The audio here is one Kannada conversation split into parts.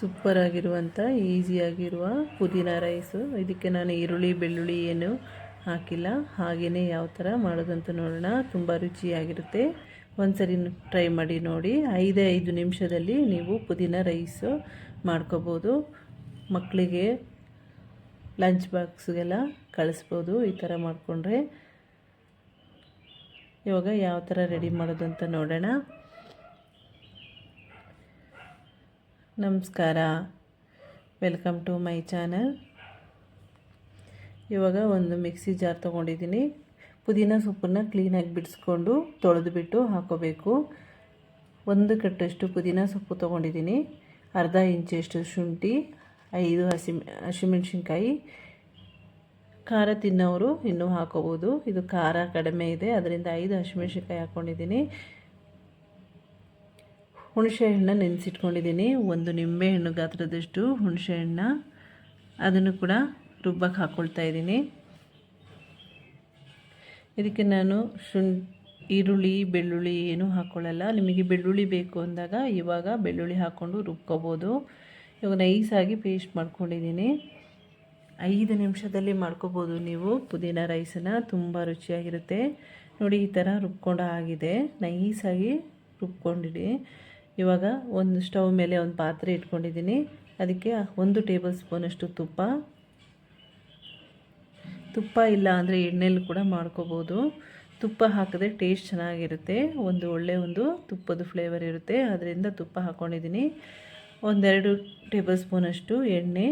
ಸೂಪರ್ ಆಗಿರುವಂಥ ಈಸಿಯಾಗಿರುವ ಪುದೀನ ರೈಸು. ಇದಕ್ಕೆ ನಾನು ಈರುಳ್ಳಿ, ಬೆಳ್ಳುಳ್ಳಿ ಏನು ಹಾಕಿಲ್ಲ. ಹಾಗೆಯೇ ಯಾವ ಥರ ಮಾಡೋದಂತ ನೋಡೋಣ. ತುಂಬ ರುಚಿಯಾಗಿರುತ್ತೆ. ಒಂದ್ಸರಿ ಟ್ರೈ ಮಾಡಿ ನೋಡಿ. ಐದೇ ಐದು ನಿಮಿಷದಲ್ಲಿ ನೀವು ಪುದೀನ ರೈಸು ಮಾಡ್ಕೋಬೋದು. ಮಕ್ಕಳಿಗೆ ಲಂಚ್ ಬಾಕ್ಸ್ಗೆಲ್ಲ ಕಳಿಸ್ಬೋದು. ಈ ಥರ ಮಾಡಿಕೊಂಡ್ರೆ ಇವಾಗ ಯಾವ ಥರ ರೆಡಿ ಮಾಡೋದು ಅಂತ ನೋಡೋಣ. ನಮಸ್ಕಾರ. ವೆಲ್ಕಮ್ ಟು ಮೈ ಚಾನಲ್ ಇವಾಗ ಒಂದು ಮಿಕ್ಸಿ ಜಾರ್ ತೊಗೊಂಡಿದ್ದೀನಿ. ಪುದೀನ ಸೊಪ್ಪನ್ನು ಕ್ಲೀನಾಗಿ ಬಿಡಿಸ್ಕೊಂಡು ತೊಳೆದುಬಿಟ್ಟು ಹಾಕೋಬೇಕು. ಒಂದು ಕಟ್ಟಷ್ಟು ಪುದೀನ ಸೊಪ್ಪು ತೊಗೊಂಡಿದ್ದೀನಿ. ಅರ್ಧ ಇಂಚಷ್ಟು ಶುಂಠಿ, ಐದು ಹಸಿ ಹಸಿಮೆಣ್ಸಿನ್ಕಾಯಿ, ಖಾರ ತಿನ್ನೋರು ಇನ್ನೂ ಹಾಕೋಬೋದು. ಇದು ಖಾರ ಕಡಿಮೆ ಇದೆ. ಅದರಿಂದ ಐದು ಹಸಿಮೆಣ್ಸಿನ್ಕಾಯಿ ಹಾಕ್ಕೊಂಡಿದ್ದೀನಿ ಹುಣಸೆ ಹಣ್ಣು ನೆನೆಸಿಟ್ಕೊಂಡಿದ್ದೀನಿ. ಒಂದು ನಿಂಬೆಹಣ್ಣು ಗಾತ್ರದಷ್ಟು ಹುಣಸೆ ಹಣ್ಣು ಅದನ್ನು ಕೂಡ ರುಬ್ಬಕ್ಕೆ ಹಾಕ್ಕೊಳ್ತಾ ಇದ್ದೀನಿ. ಇದಕ್ಕೆ ನಾನು ಶುನ್, ಈರುಳ್ಳಿ, ಬೆಳ್ಳುಳ್ಳಿ ಏನೂ ಹಾಕ್ಕೊಳ್ಳಲ್ಲ ನಿಮಗೆ ಬೆಳ್ಳುಳ್ಳಿ ಬೇಕು ಅಂದಾಗ ಇವಾಗ ಬೆಳ್ಳುಳ್ಳಿ ಹಾಕ್ಕೊಂಡು ರುಬ್ಕೋಬೋದು. ಇವಾಗ ನೈಸಾಗಿ ಪೇಸ್ಟ್ ಮಾಡ್ಕೊಂಡಿದ್ದೀನಿ. ಐದು ನಿಮಿಷದಲ್ಲಿ ಮಾಡ್ಕೋಬೋದು ನೀವು ಪುದೀನ ರೈಸನ್ನು. ತುಂಬ ರುಚಿಯಾಗಿರುತ್ತೆ. ನೋಡಿ, ಈ ಥರ ರುಬ್ಕೊಂಡು ಆಗಿದೆ. ನೈಸಾಗಿ ರುಬ್ಕೊಂಡಿಡಿ ಇವಾಗ ಒಂದು ಸ್ಟವ್ ಮೇಲೆ ಒಂದು ಪಾತ್ರೆ ಇಟ್ಕೊಂಡಿದ್ದೀನಿ. ಅದಕ್ಕೆ ಒಂದು ಟೇಬಲ್ ಸ್ಪೂನಷ್ಟು ತುಪ್ಪ. ತುಪ್ಪ ಇಲ್ಲ ಅಂದರೆ ಎಣ್ಣೆಯಲ್ಲಿ ಕೂಡ ಮಾಡ್ಕೋಬೋದು. ತುಪ್ಪ ಹಾಕಿದ್ರೆ ಟೇಸ್ಟ್ ಚೆನ್ನಾಗಿರುತ್ತೆ. ಒಂದು ಒಳ್ಳೆಯ ಒಂದು ತುಪ್ಪದ ಫ್ಲೇವರ್ ಇರುತ್ತೆ. ಅದರಿಂದ ತುಪ್ಪ ಹಾಕ್ಕೊಂಡಿದ್ದೀನಿ ಒಂದೆರಡು ಟೇಬಲ್ ಸ್ಪೂನಷ್ಟು ಎಣ್ಣೆ.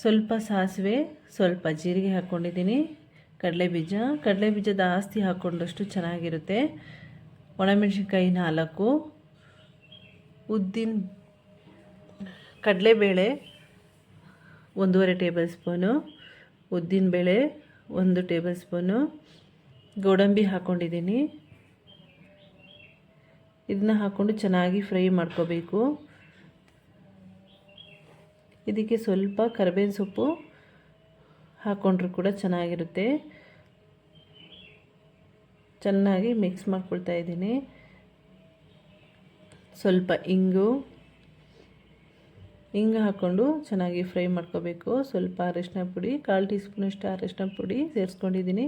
ಸ್ವಲ್ಪ ಸಾಸಿವೆ, ಸ್ವಲ್ಪ ಜೀರಿಗೆ ಹಾಕ್ಕೊಂಡಿದ್ದೀನಿ ಕಡಲೆಬೀಜ ಕಡಲೆಬೀಜ ಜಾಸ್ತಿ ಹಾಕ್ಕೊಂಡಷ್ಟು ಚೆನ್ನಾಗಿರುತ್ತೆ. ಒಣಮೆಣಸಿನ್ಕಾಯಿ ನಾಲ್ಕು. ಉದ್ದಿನ ಕಡಲೆಬೇಳೆ ಒಂದೂವರೆ ಟೇಬಲ್ ಸ್ಪೂನು ಉದ್ದಿನಬೇಳೆ ಒಂದು ಟೇಬಲ್ ಸ್ಪೂನು, ಗೋಡಂಬಿ ಹಾಕ್ಕೊಂಡಿದ್ದೀನಿ ಇದನ್ನ ಹಾಕ್ಕೊಂಡು ಚೆನ್ನಾಗಿ ಫ್ರೈ ಮಾಡ್ಕೋಬೇಕು. ಇದಕ್ಕೆ ಸ್ವಲ್ಪ ಕರಿಬೇವಿನ ಸೊಪ್ಪು ಹಾಕ್ಕೊಂಡ್ರೂ ಕೂಡ ಚೆನ್ನಾಗಿರುತ್ತೆ. ಚೆನ್ನಾಗಿ ಮಿಕ್ಸ್ ಮಾಡ್ಕೊಳ್ತಾ ಇದ್ದೀನಿ. ಸ್ವಲ್ಪ ಇಂಗು ಇಂಗು ಹಾಕ್ಕೊಂಡು ಚೆನ್ನಾಗಿ ಫ್ರೈ ಮಾಡ್ಕೋಬೇಕು. ಸ್ವಲ್ಪ ಅರಿಶಿನ ಪುಡಿ, ಕಾಲು ಟೀ ಸ್ಪೂನಷ್ಟು ಅರಿಶಿನ ಪುಡಿ ಸೇರಿಸ್ಕೊಂಡಿದ್ದೀನಿ.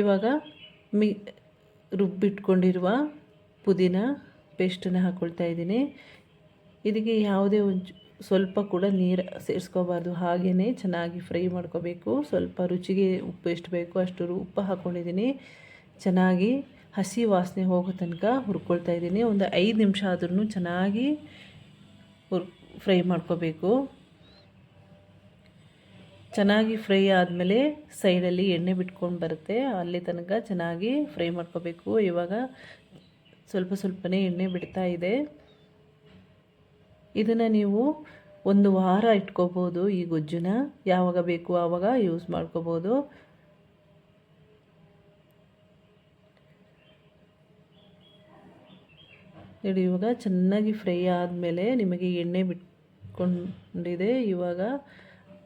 ಇವಾಗ ಮಿ, ರುಬ್ಬಿಟ್ಕೊಂಡಿರುವ ಪುದೀನ ಪೇಸ್ಟನ್ನು ಹಾಕ್ಕೊಳ್ತಾ ಇದ್ದೀನಿ. ಇದಕ್ಕೆ ಯಾವುದೇ ಒಂದು ಸ್ವಲ್ಪ ಕೂಡ ನೀರು ಸೇರಿಸ್ಕೋಬಾರ್ದು. ಹಾಗೇ ಚೆನ್ನಾಗಿ ಫ್ರೈ ಮಾಡ್ಕೋಬೇಕು. ಸ್ವಲ್ಪ ರುಚಿಗೆ ಉಪ್ಪು ಎಷ್ಟು ಬೇಕು ಅಷ್ಟು ಉಪ್ಪು ಹಾಕ್ಕೊಂಡಿದ್ದೀನಿ ಚೆನ್ನಾಗಿ ಹಸಿ ವಾಸನೆ ಹೋಗೋ ತನಕ ಹುರ್ಕೊಳ್ತಾ ಇದ್ದೀನಿ. ಒಂದು ಐದು ನಿಮಿಷ ಆದ್ರೂ ಚೆನ್ನಾಗಿ ಹುರ್, ಫ್ರೈ ಮಾಡ್ಕೋಬೇಕು. ಚೆನ್ನಾಗಿ ಫ್ರೈ ಆದಮೇಲೆ ಸೈಡಲ್ಲಿ ಎಣ್ಣೆ ಬಿಟ್ಕೊಂಡು ಬರುತ್ತೆ. ಅಲ್ಲಿ ತನಕ ಚೆನ್ನಾಗಿ ಫ್ರೈ ಮಾಡ್ಕೋಬೇಕು. ಇವಾಗ ಸ್ವಲ್ಪ ಸ್ವಲ್ಪನೇ ಎಣ್ಣೆ ಬಿಡ್ತಾ ಇದೆ. ಇದನ್ನು ನೀವು ಒಂದು ವಾರ ಇಟ್ಕೋಬೋದು ಈ ಗೊಜ್ಜನ್ನ ಯಾವಾಗ ಬೇಕು ಆವಾಗ ಯೂಸ್ ಮಾಡ್ಕೋಬೋದು. ನೋಡಿ, ಇವಾಗ ಚೆನ್ನಾಗಿ ಫ್ರೈ ಆದಮೇಲೆ ನಿಮಗೆ ಎಣ್ಣೆ ಬಿಟ್ಕೊಂಡಿದೆ. ಇವಾಗ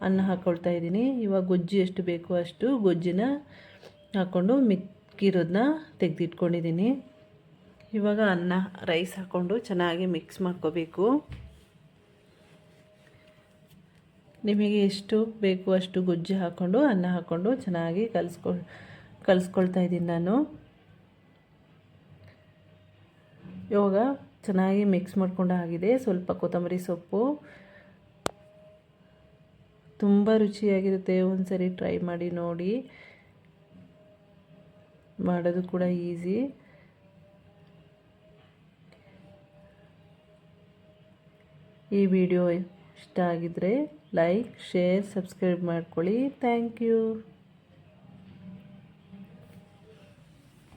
ಅನ್ನ ಹಾಕ್ಕೊಳ್ತಾ ಇದ್ದೀನಿ. ಇವಾಗ ಗೊಜ್ಜು ಎಷ್ಟು ಬೇಕೋ ಅಷ್ಟು ಗೊಜ್ಜಿನ ಹಾಕ್ಕೊಂಡು ಮಿಕ್ಕಿರೋದನ್ನ ತೆಗೆದಿಟ್ಕೊಂಡಿದ್ದೀನಿ. ಇವಾಗ ಅನ್ನ, ರೈಸ್ ಹಾಕ್ಕೊಂಡು ಚೆನ್ನಾಗಿ ಮಿಕ್ಸ್ ಮಾಡ್ಕೋಬೇಕು. ನಿಮಗೆ ಎಷ್ಟು ಬೇಕು ಅಷ್ಟು ಗೊಜ್ಜು ಹಾಕ್ಕೊಂಡು ಅನ್ನ ಹಾಕ್ಕೊಂಡು ಚೆನ್ನಾಗಿ ಕಲಿಸ್ಕೊ, ಕಲಿಸ್ಕೊಳ್ತಾ ಇದ್ದೀನಿ ನಾನು. ಇವಾಗ ಚೆನ್ನಾಗಿ ಮಿಕ್ಸ್ ಮಾಡ್ಕೊಂಡು ಆಗಿದೆ. ಸ್ವಲ್ಪ ಕೊತ್ತಂಬರಿ ಸೊಪ್ಪು. ತುಂಬ ರುಚಿಯಾಗಿರುತ್ತೆ. ಒಂದು ಸರಿ ಟ್ರೈ ಮಾಡಿ ನೋಡಿ. ಮಾಡೋದು ಕೂಡ ಈಸಿ ಈ ವಿಡಿಯೋ ಇಷ್ಟ ಆಗಿದ್ರೆ ಲೈಕ್ ಶೇರ್ ಸಬ್ಸ್ಕ್ರೈಬ್ ಮಾಡ್ಕೊಳ್ಳಿ. Thank you